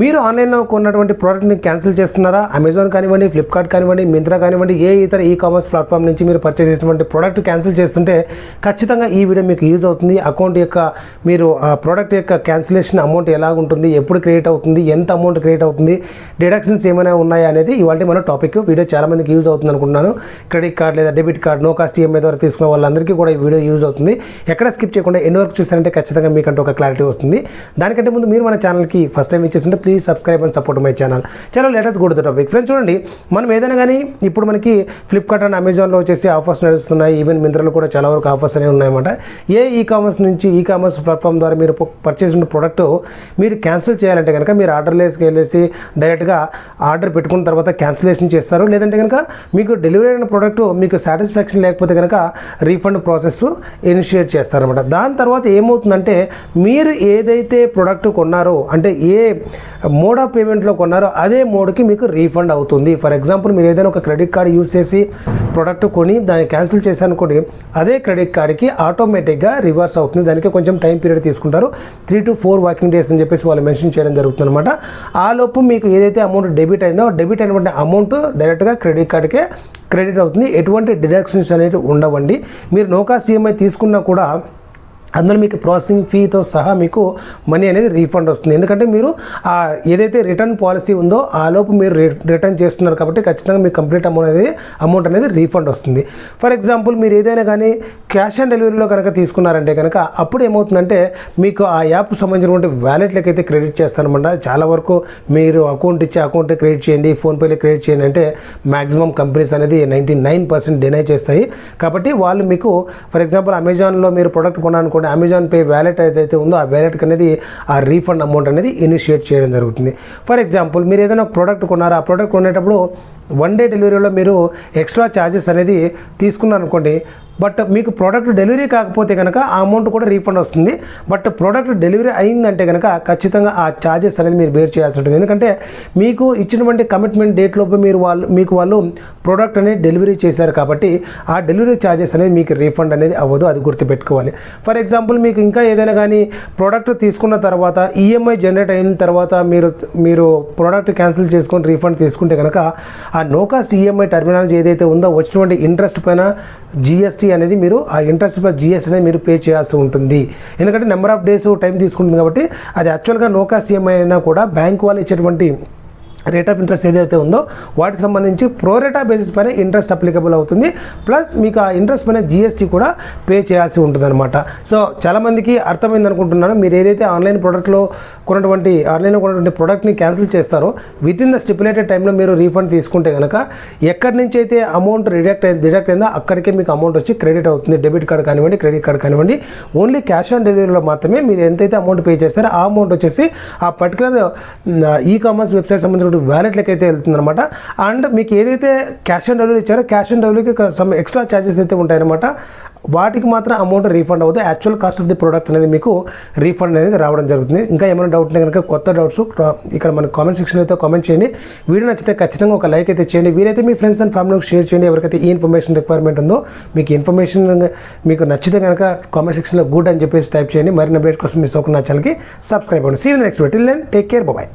మీరు ఆన్లైన్లో కొన్నటువంటి ప్రోడక్ట్ని క్యాన్సిల్ చేస్తున్నారా? అమెజాన్ కానివ్వండి ఫ్లిప్కార్ట్ కానివ్వండి మింత్రా కానివ్వండి ఏ ఇతర ఈ కామర్స్ ప్లాట్ఫామ్ నుంచి మీరు పర్చేస్ చేసినటువంటి ప్రోడక్ట్ క్యాన్సిల్ చేస్తుంటే ఖచ్చితంగా ఈ వీడియో మీకు యూజ్ అవుతుంది. అకౌంట్ యొక్క మీరు ఆ ప్రోడక్ట్ యొక్క క్యాన్సిలేషన్ అమౌంట్ ఎలా ఉంటుంది ఎప్పుడు క్రియేట్ అవుతుంది? ఎంత అమౌంట్ క్రియేట్ అవుతుంది? డిడక్షన్స్ ఏమైనా ఉన్నాయా అనేది ఇవాళ మన టాపిక్ వీడియో చాలామందికి యూజ్ అవుతుంది అనుకుంటున్నాను. క్రెడిట్ కార్డ్ లేదా debit card no cost EMI ద్వారా తీసుకున్న వాళ్ళందరికీ కూడా ఈ వీడియో యూజ్ అవుతుంది. ఎక్కడ స్కిప్ చేయకుండా ఎన్ని వరకు చూసారంటే ఖచ్చితంగా మీకంటే ఒక క్లారిటీ వస్తుంది. దానికంటే ముందు మీరు మన ఛానల్కి first time ఇచ్చేస్తుంటే please subscribe and support my channel చాలా లేటెస్ట్ కూడా టాపిక్ ఫ్రెండ్స్ చూడండి మనం ఏదైనా కానీ ఇప్పుడు మనకి ఫ్లిప్కార్ట్ అండ్ అమెజాన్లో వచ్చేసి ఆఫర్స్ నడుస్తున్నాయి. ఈవెన్ మింత్రాలో కూడా చాలా వరకు ఆఫర్స్ అనేవి ఉన్నాయన్నమాట. ఏ ఈ కామర్స్ నుంచి ఈ కామర్స్ ప్లాట్ఫామ్ ద్వారా మీరు పర్చేస్ ఉన్న ప్రోడక్ట్ మీరు క్యాన్సిల్ చేయాలంటే కనుక మీరు ఆర్డర్లేస్కి వెళ్ళేసి డైరెక్ట్గా ఆర్డర్ పెట్టుకున్న తర్వాత క్యాన్సిలేషన్ చేస్తారు. లేదంటే కనుక మీకు డెలివరీ అయిన ప్రోడక్ట్ మీకు సాటిస్ఫాక్షన్ లేకపోతే కనుక రీఫండ్ ప్రాసెస్ ఇనిషియేట్ చేస్తారనమాట దాని తర్వాత ఏమవుతుందంటే మీరు ఏదైతే ప్రోడక్ట్ కొన్నారో అంటే ఏ మోడ్ ఆఫ్ పేమెంట్లో కొన్నారో అదే మోడ్కి మీకు రీఫండ్ అవుతుంది. ఫర్ ఎగ్జాంపుల్ మీరు ఏదైనా ఒక క్రెడిట్ కార్డ్ యూస్ చేసి ప్రోడక్ట్ కొని దాన్ని క్యాన్సిల్ చేశారనుకోండి అదే క్రెడిట్ కార్డ్కి ఆటోమేటిక్గా రివర్స్ అవుతుంది. దానికి కొంచెం టైం పీరియడ్ తీసుకుంటారు. Three to four working days అని చెప్పేసి వాళ్ళు మెన్షన్ చేయడం జరుగుతుంది అనమాట ఆ లోపు మీకు ఏదైతే అమౌంట్ డెబిట్ అయిందో డెబిట్ అయినటువంటి అమౌంట్ డైరెక్ట్గా క్రెడిట్ కార్డ్కే క్రెడిట్ అవుతుంది. ఎటువంటి డిడక్షన్స్ అనేవి ఉండవండి. మీరు నోకా ఈఎంఐ తీసుకున్నా కూడా అందులో మీకు ప్రాసెసింగ్ ఫీతో సహా మీకు మనీ అనేది రీఫండ్ వస్తుంది. ఎందుకంటే మీరు ఆ ఏదైతే రిటర్న్ పాలసీ ఉందో ఆ లోపు మీరు రి- రిటర్న్ చేస్తున్నారు కాబట్టి ఖచ్చితంగా మీకు కంప్లీట్ అమౌంట్ అనేది అమౌంట్ అనేది రీఫండ్ వస్తుంది. ఫర్ ఎగ్జాంపుల్ మీరు ఏదైనా కానీ క్యాష్ ఆన్ డెలివరీలో కనుక తీసుకున్నారంటే కనుక అప్పుడు ఏమవుతుందంటే మీకు ఆ యాప్ సంబంధించినటువంటి వ్యాలెట్లకి అయితే క్రెడిట్ చేస్తారనమాట చాలా వరకు మీరు అకౌంట్ ఇచ్చి అకౌంట్ క్రెడిట్ చేయండి ఫోన్పేలో క్రెడిట్ చేయండి అంటే మ్యాక్సిమం కంపెనీస్ అనేది నైంటీ నైన్ పర్సెంట్ డినై చేస్తాయి. కాబట్టి వాళ్ళు మీకు ఫర్ ఎగ్జాంపుల్ అమెజాన్లో మీరు ప్రొడక్ట్ కొనాలనుకోండి అమెజాన్ పే వ్యాలెట్ ఏదైతే ఉందో ఆ వ్యాలెట్కి అనేది ఆ రీఫండ్ అమౌంట్ అనేది ఇనిషియేట్ చేయడం జరుగుతుంది. ఫర్ ఎగ్జాంపుల్ మీరు ఏదైనా ప్రోడక్ట్ కొన్నారో? ఆ ప్రోడక్ట్ కొనేటప్పుడు వన్ డే డెలివరీలో మీరు ఎక్స్ట్రా ఛార్జెస్ అనేది తీసుకున్నారనుకోండి బట్ మీకు ప్రోడక్ట్ డెలివరీ కాకపోతే కనుక ఆ అమౌంట్ కూడా రీఫండ్ వస్తుంది. బట్ ప్రోడక్ట్ డెలివరీ అయిందంటే కనుక ఖచ్చితంగా ఆ ఛార్జెస్ అనేది మీరు బేర్ చేయాల్సి ఉంటుంది. ఎందుకంటే మీకు ఇచ్చినటువంటి కమిట్మెంట్ డేట్ లోపు మీరు వాళ్ళు మీకు వాళ్ళు ప్రోడక్ట్ అనేది డెలివరీ చేశారు కాబట్టి ఆ డెలివరీ ఛార్జెస్ అనేది మీకు రీఫండ్ అనేది అవ్వదు. అది గుర్తుపెట్టుకోవాలి. ఫర్ ఎగ్జాంపుల్ మీకు ఇంకా ఏదైనా కానీ ప్రోడక్ట్ తీసుకున్న తర్వాత ఈఎంఐ జనరేట్ అయిన తర్వాత మీరు మీరు ప్రోడక్ట్ క్యాన్సిల్ చేసుకొని రీఫండ్ తీసుకుంటే కనుక ఆ నో కాస్ట్ ఈఎంఐ టర్మినాలజీ ఏదైతే ఉందో వచ్చినటువంటి ఇంట్రెస్ట్ పైన జిఎస్టీ అనేది మీరు ఆ ఇంట్రెస్ట్ ప్లస్ జిఎస్టీ అనేది మీరు పే చేయాల్సి ఉంటుంది. ఎందుకంటే నెంబర్ ఆఫ్ డేస్ టైం తీసుకుంటుంది కాబట్టి అది యాక్చువల్గా నో కాస్ట్ ఈఎంఐ అయినా కూడా బ్యాంక్ వాళ్ళు ఇచ్చేటువంటి రేట్ ఆఫ్ ఇంట్రెస్ట్ ఏదైతే ఉందో వాటికి సంబంధించి ప్రోరేటా బేసిస్ పైన ఇంట్రెస్ట్ అప్లికబుల్ అవుతుంది. ప్లస్ మీకు ఆ ఇంట్రెస్ట్ పైన జిఎస్టీ కూడా పే చేయాల్సి ఉంటుందన్నమాట. సో చాలామందికి అర్థమైంది అనుకుంటున్నాను. మీరు ఏదైతే ఆన్లైన్ ప్రోడక్ట్లో కొన్నటువంటి ఆన్లైన్లో కొన్నటువంటి ప్రోడక్ట్ని క్యాన్సిల్ చేస్తారో విత్ ఇన్ ద స్టిపులేటెడ్ టైంలో మీరు రీఫండ్ తీసుకుంటే కనుక ఎక్కడి నుంచి అయితే అమౌంట్ రిడక్ట్ డిడక్ట్ అయిందో అక్కడికే మీకు అమౌంట్ వచ్చి క్రెడిట్ అవుతుంది. డెబిట్ కార్డ్ కానివ్వండి క్రెడిట్ కార్డ్ కానివ్వండి ఓన్లీ క్యాష్ ఆన్ డెలివరీలో మాత్రమే మీరు ఎంతైతే అమౌంట్ పే చేస్తారో ఆ అమౌంట్ వచ్చేసి ఆ పర్టికులర్ ఈ కామర్స్ వెబ్సైట్ సంబంధించిన వ్యాలెట్లకి అయితే వెళ్తుందనమాట అండ్ మీకు ఏదైతే క్యాష్ ఆన్ డెలివరీ ఇచ్చారో క్యాష్ ఆన్ డెలివరీకి సమ్ ఎక్స్ట్రా ఛార్జెస్ అయితే ఉంటాయన్నమాట. వాటికి మాత్రం అమౌంట్ రీఫండ్ అవుతుంది actual cost of the product అనేది మీకు రీఫండ్ అనేది రావడం జరుగుతుంది. ఇంకా ఏమైనా డౌట్ ఉంటే కనుక కొత్త డౌట్స్ ఇక్కడ మన కామెంట్ సెక్షన్ అయితే కామెంట్ చేయండి. వీడియో నచ్చితే ఖచ్చితంగా ఒక లైక్ అయితే చేయండి. వీరైతే మీ ఫ్రెండ్స్ అండ్ ఫ్యామిలీకి షేర్ చేయండి. ఎవరికైతే ఈ ఇన్ఫర్మేషన్ రిక్వైర్మెంట్ ఉందో మీకు ఇన్ఫర్మేషన్ మీకు నచ్చితే కనుక కామెంట్ సెక్షన్లో గుడ్ అని చెప్పేసి టైప్ చేయండి. మరిన్ని అప్డేట్ కోసం మిస్ అవ్వకుండా ఛానల్కి సబ్స్క్రైబ్ అవ్వండి. See next till then take care bye